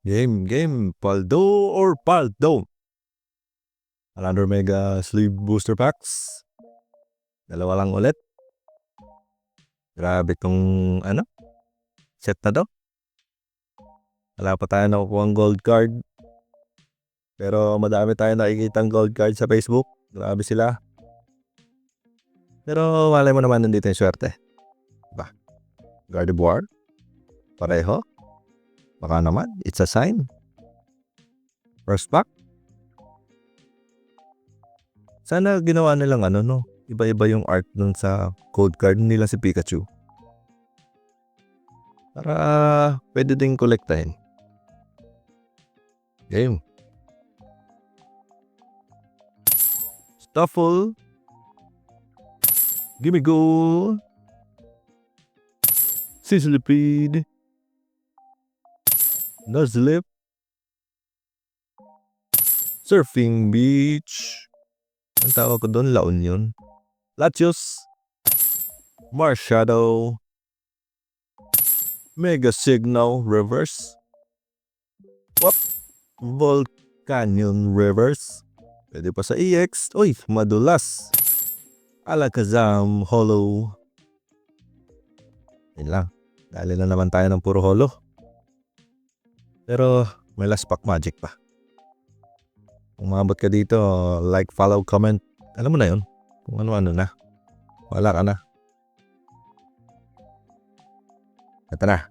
Game, game. Paldo or Paldo? Another Mega Sleeve Booster Packs. Dalawa lang ulit. Grabe tong ano? Set na to. Wala pa tayo nakukuha ang gold card. Pero madami tayo nakikita gold card sa Facebook. Grabe sila. Pero malay mo naman nandito yung swerte. Diba? Gardevoir. Pareho. Baka naman, it's a sign. First pack. Sana ginawa nilang ano no, iba-iba yung art nun sa code card nila si Pikachu. Para pwede ding kolektahin. Game. Stuffle. Gimme go. Sizzlipede. Nuzlip. Surfing Beach. Ang tawag ko doon, La Union. Latios. Marshadow. Mega Signal Reverse. Wap. Volcanion Reverse. Pwede pa sa EX. Uy, madulas. Alakazam Hollow. Yun lang. Dali na naman tayo ng puro hollow. Pero may last pack magic pa. Kung umabot ka dito, like, follow, comment. Alam mo na yun. Kung ano-ano na. Wala ka na. Ito na.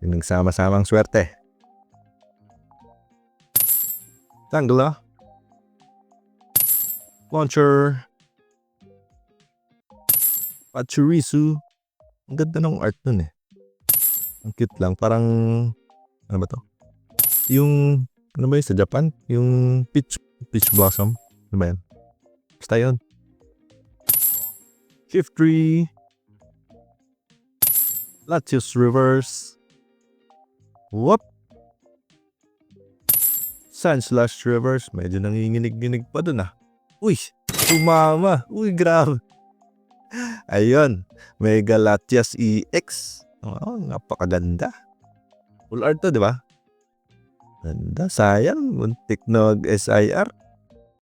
Yung nagsama-samang swerte. Tangla. Launcher. Pachirisu. Ang ganda ng art nun eh. Ang cute lang. Parang, ano ba to? Yung, ano ba yun sa Japan? Yung peach, peach blossom. Ano ba yan? Basta yun. Shift tree. Latios reverse. Whoop. Sun slash reverse. Medyo nanginginig-ginig pa dun ah. Uy, sumama. Uy, grabe. Ayun, Mega Latias EX. Oh, napakaganda. Full art to, di ba? Ganda, sayang. Muntik nog SIR.